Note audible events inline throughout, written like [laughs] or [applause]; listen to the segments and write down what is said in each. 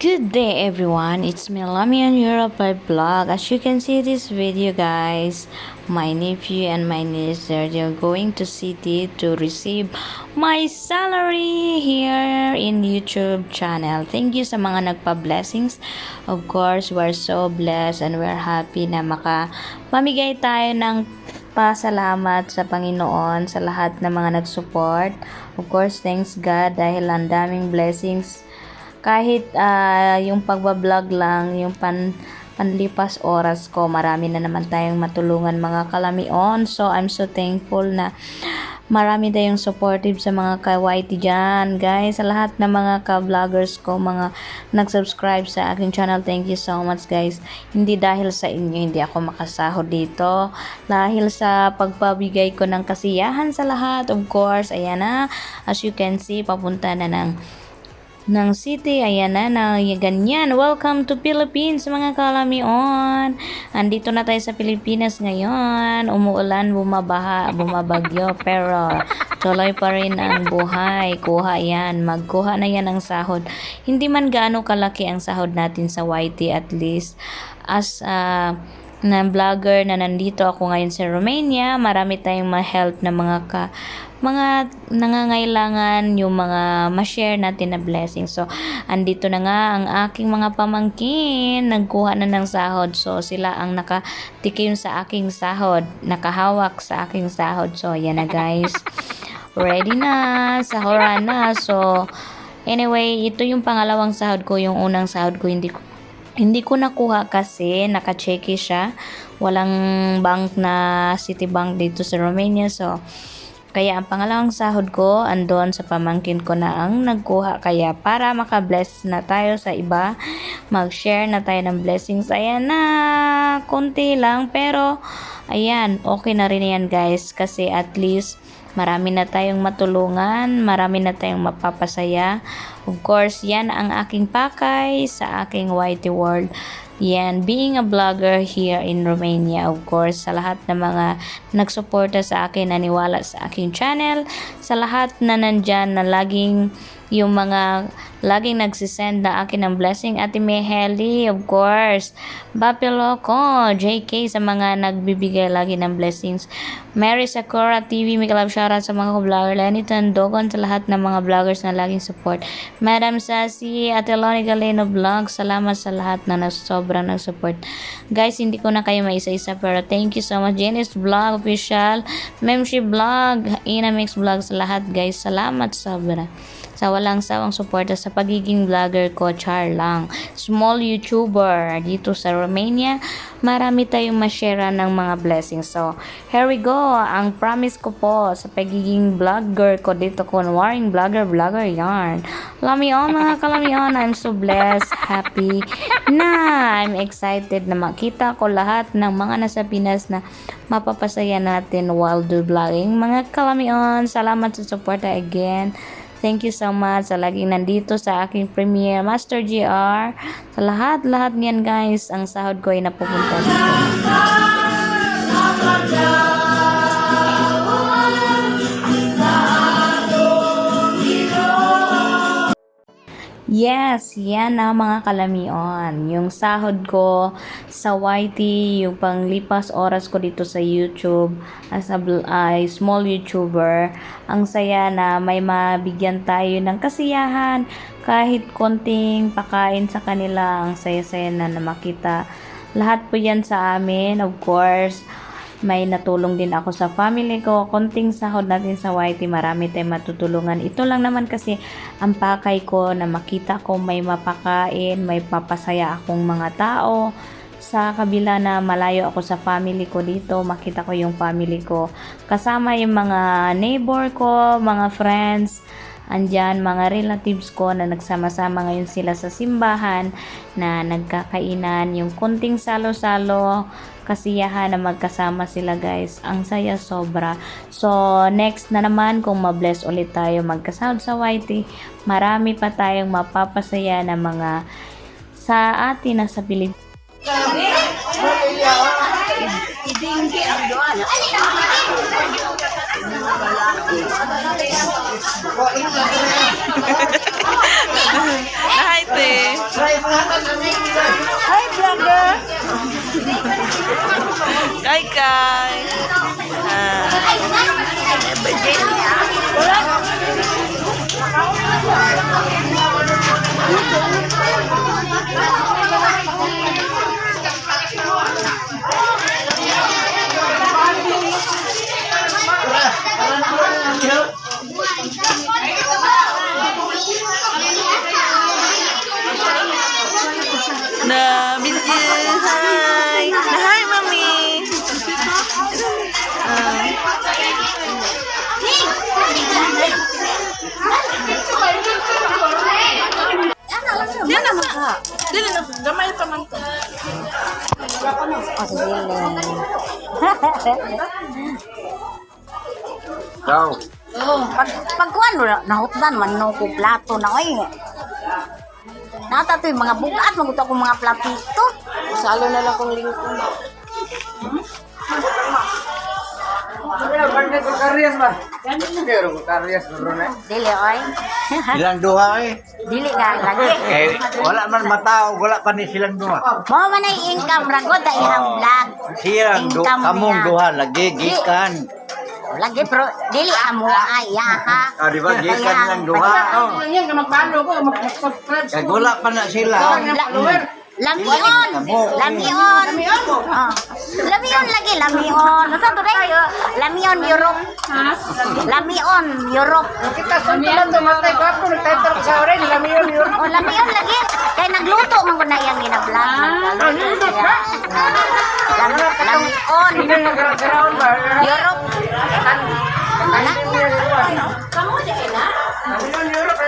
Good day everyone, it's me Lamian Europe by Blog. As you can see this video guys, my nephew and my niece they're going to city to receive my salary here in YouTube channel. Thank you sa mga nagpa-blessings. Of course, we're so blessed and we're happy na maka mamigay tayo ng pasalamat sa Panginoon sa lahat ng mga nag-support. Of course, thanks God dahil ang daming blessings kahit ah, yung pagbablog lang, yung pan panlipas oras ko, marami na naman tayong matulungan mga kalamion. So, I'm so thankful na marami tayong supportive sa mga ka-YT dyan. Guys, sa lahat ng mga ka-vloggers ko, mga nag-subscribe sa aking channel, thank you so much guys. Hindi dahil sa inyo, hindi ako makasahod dito. Dahil sa pagpabigay ko ng kasiyahan sa lahat, of course, ayan na, as you can see, papunta na ng ng city. Ayan na, na ganyan. Welcome to Philippines, mga kalamion. Andito na tayo sa Pilipinas ngayon. Umuulan, bumabaha, bumabagyo. [laughs] Pero tuloy pa rin ang buhay. Kuha yan. Magkuha na yan ng sahod. Hindi man gaano kalaki ang sahod natin sa YT at least. As uh, na vlogger na nandito ako ngayon sa Romania, marami tayong ma-help na mga ka mga nangangailangan yung mga ma-share natin na blessing. So, andito na nga ang aking mga pamangkin, nagkuha na ng sahod. So, sila ang nakatikim sa aking sahod, nakahawak sa aking sahod. So, yan na guys. Ready na, sahuran na. So, anyway, ito yung pangalawang sahod ko. Yung unang sahod ko, hindi ko hindi ko nakuha kasi naka-checky siya. Walang bank na Citibank dito sa Romania. So, kaya ang pangalawang sahod ko andon sa pamangkin ko na ang nagkuha. Kaya para makabless na tayo sa iba, mag-share na tayo ng blessings. Ayan na, konti lang. Pero, ayan, okay na rin yan guys. Kasi at least, marami na tayong matulungan, marami na tayong mapapasaya. Of course, yan ang aking pakay sa aking YT World. Yan, being a vlogger here in Romania, of course, sa lahat ng mga nagsuporta sa akin, naniwala sa aking channel, sa lahat na nandyan na laging yung mga laging nagsisend na akin ng blessing. Ate Meheli, of course. Bapilo ko, JK sa mga nagbibigay lagi ng blessings. Mary Sakura TV, Miguel shoutout sa mga vlogger. Lenny Tandogon sa lahat ng mga vloggers na laging support. Madam Sassy, Ate Lonnie Galeno Vlog, salamat sa lahat na nas sobrang nag-support. Guys, hindi ko na kayo maisa-isa pero thank you so much. Janice Vlog Official, Memshi Vlog, Inamix Vlog sa lahat guys. Salamat sobra sa walang sawang suporta sa pagiging vlogger ko, char lang. Small YouTuber dito sa Romania, marami tayong ma-share ng mga blessings. So, here we go. Ang promise ko po sa pagiging vlogger ko dito, kunwaring vlogger, vlogger yarn. Lamion mga kalamion, I'm so blessed, happy na I'm excited na makita ko lahat ng mga nasa Pinas na mapapasaya natin while do vlogging. Mga kalamion, salamat sa suporta again. Thank you so much sa laging nandito sa aking premiere Master GR. Sa lahat-lahat niyan guys, ang sahod ko ay napupunta sa Yes, yan na mga kalamion. Yung sahod ko sa YT, yung panglipas oras ko dito sa YouTube as a ay small YouTuber. Ang saya na may mabigyan tayo ng kasiyahan kahit konting pakain sa kanila. Ang saya-saya na na makita. Lahat po yan sa amin, of course may natulong din ako sa family ko. Konting sahod natin sa YT, marami tayong matutulungan. Ito lang naman kasi ang pakay ko na makita ko may mapakain, may papasaya akong mga tao. Sa kabila na malayo ako sa family ko dito, makita ko yung family ko. Kasama yung mga neighbor ko, mga friends, andyan mga relatives ko na nagsama-sama ngayon sila sa simbahan na nagkakainan yung kunting salo-salo kasiyahan na magkasama sila guys ang saya sobra so next na naman kung mabless ulit tayo magkasahod sa YT marami pa tayong mapapasaya na mga sa atin na sa Pilipinas [laughs] Hi, te. Hi, vlogger! Dili na, gamay pa man ko. Oh, si Siling. Ikaw. Oh, pag pagkuan mo nahutdan man no ko plato na oy. Nata to yung mga bugat maguto ko mga platito. Salo na lang kong lingkong. Bakit ko karyas ba? Pero ko karyas bro na. Dili oy. Silang duha eh. Dili nga lagi. Eh, wala man matao, wala pa ni silang duha. Mo man ay income ragod sa ihang vlog. Silang du Income kamong duha lagi gikan. Lagi pero dili amo ay ha. Ah, di ba gikan lang duha. Oh. Yan ka magpano ko, mag-subscribe Kaya wala pa na sila. La- Lamion. Lamion. Ah. Lamion lagi, lamion. Ano to rin? Lamion Europe. Lamion Europe. Kita suntulan to matay ko ako nagtitle ko sa orin, lamiyon yun. Oh, lamion lagi. Kaya nagluto man ko na yung ginablog. Nagluto. Lam- Lamion. Hindi nagkaragaraon ba? Europe. Ano? Lamiyon yun, kaya? Ano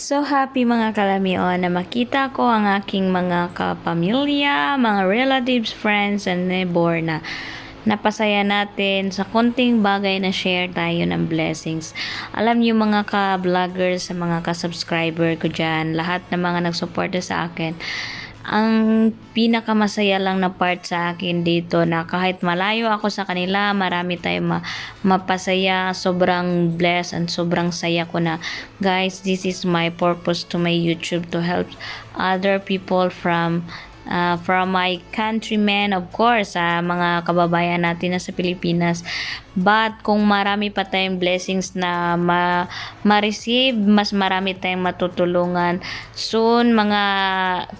So happy mga kalamion na makita ko ang aking mga kapamilya, mga relatives, friends, and neighbor na napasaya natin sa konting bagay na share tayo ng blessings. Alam niyo mga ka-vloggers, mga ka-subscriber ko dyan, lahat ng mga nagsuporta sa akin, ang pinakamasaya lang na part sa akin dito na kahit malayo ako sa kanila, marami tayong ma- mapasaya, sobrang blessed and sobrang saya ko na guys, this is my purpose to my YouTube to help other people from uh, from my countrymen of course sa mga kababayan natin na sa Pilipinas. But kung marami pa tayong blessings na ma- ma-receive mas marami tayong matutulungan. Soon mga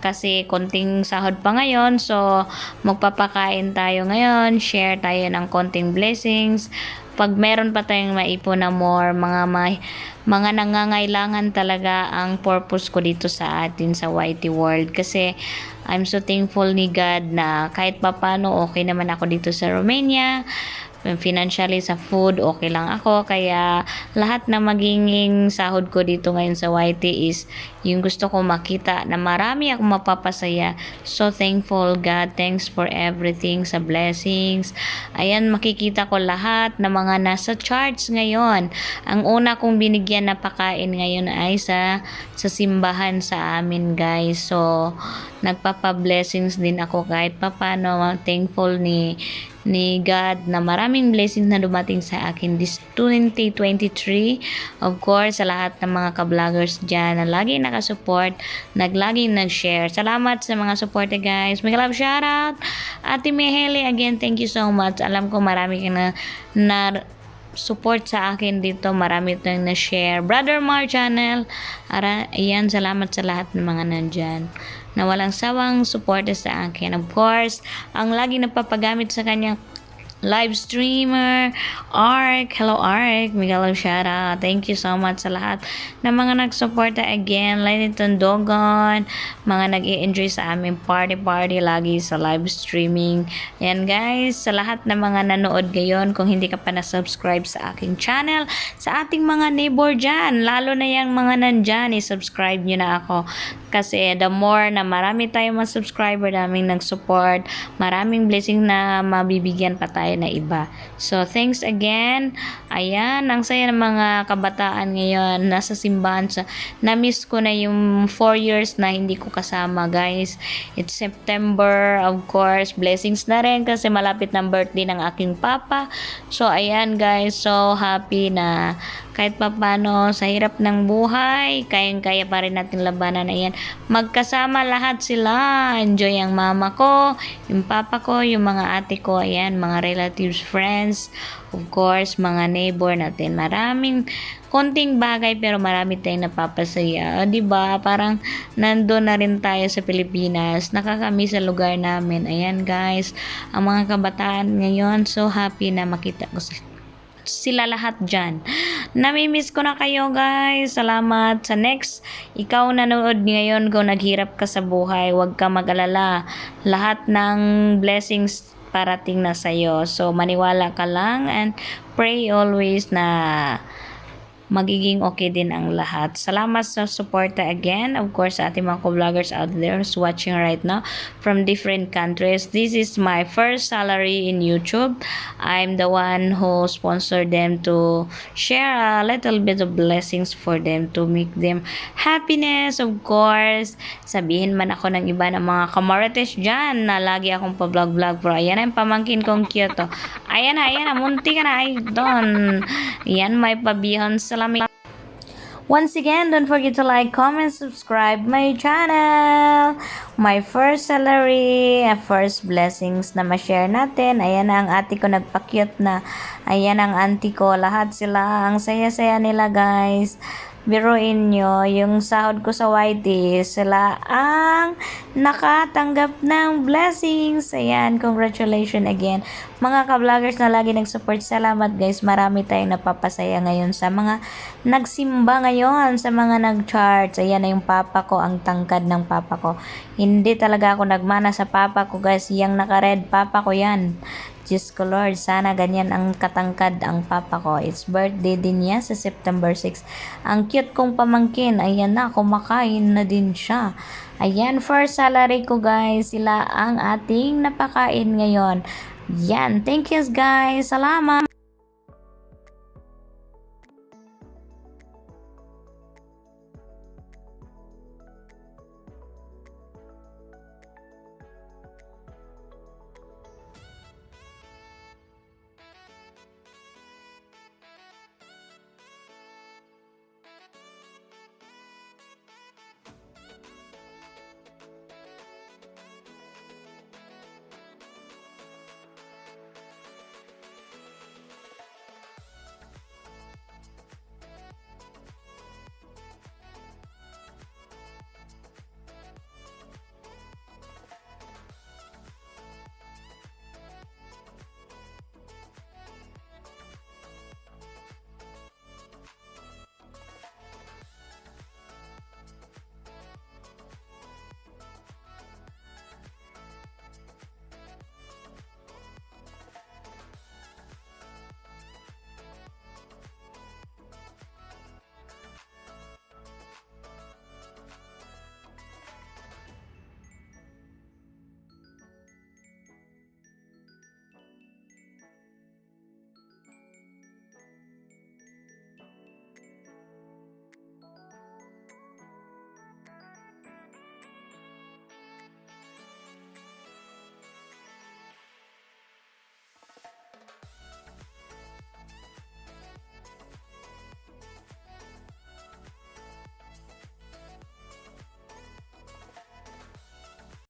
kasi konting sahod pa ngayon so magpapakain tayo ngayon share tayo ng konting blessings pag meron pa tayong maipon na more mga may, mga nangangailangan talaga ang purpose ko dito sa atin sa YT World. Kasi I'm so thankful ni God na kahit papano okay naman ako dito sa Romania. Financially sa food okay lang ako. Kaya lahat na magiging sahod ko dito ngayon sa YT is yung gusto ko makita na marami akong mapapasaya. So thankful. God thanks for everything sa blessings. Ayan makikita ko lahat na mga nasa charts ngayon. Ang una kong binigyan na pakain ngayon ay sa sa simbahan sa amin guys. So nagpapa-blessings din ako kahit papano. Thankful ni ni God na maraming blessings na dumating sa akin this 2023. Of course, sa lahat ng mga ka-vloggers dyan na lagi nakasupport, naglaging nag-share. Salamat sa mga supporter guys. May love shoutout. Ate Miheli, again, thank you so much. Alam ko marami ka na, na support sa akin dito. Marami tayong na-share. Brother Mar channel. Ara, ayan, salamat sa lahat ng mga nandyan na walang sawang suporta sa akin. Of course, ang lagi nagpapagamit sa kanya live streamer, Ark. Hello, Ark. Miguel Shara. Thank you so much sa lahat ng mga nagsuporta again. Liniton Dogon, mga nag enjoy sa aming party-party lagi sa live streaming. Yan guys, sa lahat ng mga nanood ngayon, kung hindi ka pa na-subscribe sa aking channel, sa ating mga neighbor dyan, lalo na yung mga nandyan, i-subscribe nyo na ako. Kasi the more na marami tayong mga subscriber, daming nag-support, maraming blessing na mabibigyan pa tayo na iba. So, thanks again. Ayan, ang saya ng mga kabataan ngayon. Nasa simbahan sa... Na-miss ko na yung 4 years na hindi ko kasama, guys. It's September, of course. Blessings na rin kasi malapit ng birthday ng aking papa. So, ayan, guys. So, happy na kahit papano sa hirap ng buhay, kayang-kaya pa rin natin labanan. Ayan, magkasama lahat sila. Enjoy ang mama ko, yung papa ko, yung mga ate ko, ayan, mga relatives, friends, of course, mga neighbor natin. Maraming konting bagay pero marami tayong napapasaya. O, di ba? Parang nando na rin tayo sa Pilipinas. Nakakami sa lugar namin. Ayan, guys. Ang mga kabataan ngayon, so happy na makita ko sila sila lahat dyan. Namimiss ko na kayo guys. Salamat. Sa next, ikaw nanood ngayon kung naghirap ka sa buhay, huwag ka mag-alala. Lahat ng blessings parating na sa'yo. So, maniwala ka lang and pray always na magiging okay din ang lahat. Salamat sa suporta again. Of course, sa ating mga vloggers out there who's watching right now from different countries. This is my first salary in YouTube. I'm the one who sponsored them to share a little bit of blessings for them to make them happiness, of course. Sabihin man ako ng iba ng mga kamarites dyan na lagi akong pa-vlog-vlog bro. Ayan ang pamangkin kong cute. Oh. Ayan na, ayan na. Munti ka na. Ay, doon. Yan, may pabihon. Salamat. Once again, don't forget to like, comment, subscribe my channel. My first salary, first blessings na ma-share natin. Ayan na ang ate ko nagpa-cute na. Ayan ang auntie ko. Lahat sila. Ang saya-saya nila guys. Biruin nyo, yung sahod ko sa YT, sila ang nakatanggap ng blessings. Ayan, congratulations again. Mga ka-vloggers na lagi nag-support, salamat guys. Marami tayong napapasaya ngayon sa mga nagsimba ngayon, sa mga nag-charts. Ayan na yung papa ko, ang tangkad ng papa ko. Hindi talaga ako nagmana sa papa ko guys. Yung naka-red, papa ko yan. Diyos ko Lord, sana ganyan ang katangkad ang papa ko. It's birthday din niya sa September 6. Ang cute kong pamangkin, ayan na, kumakain na din siya. Ayan, first salary ko guys, sila ang ating napakain ngayon. Yan, thank you guys, salamat.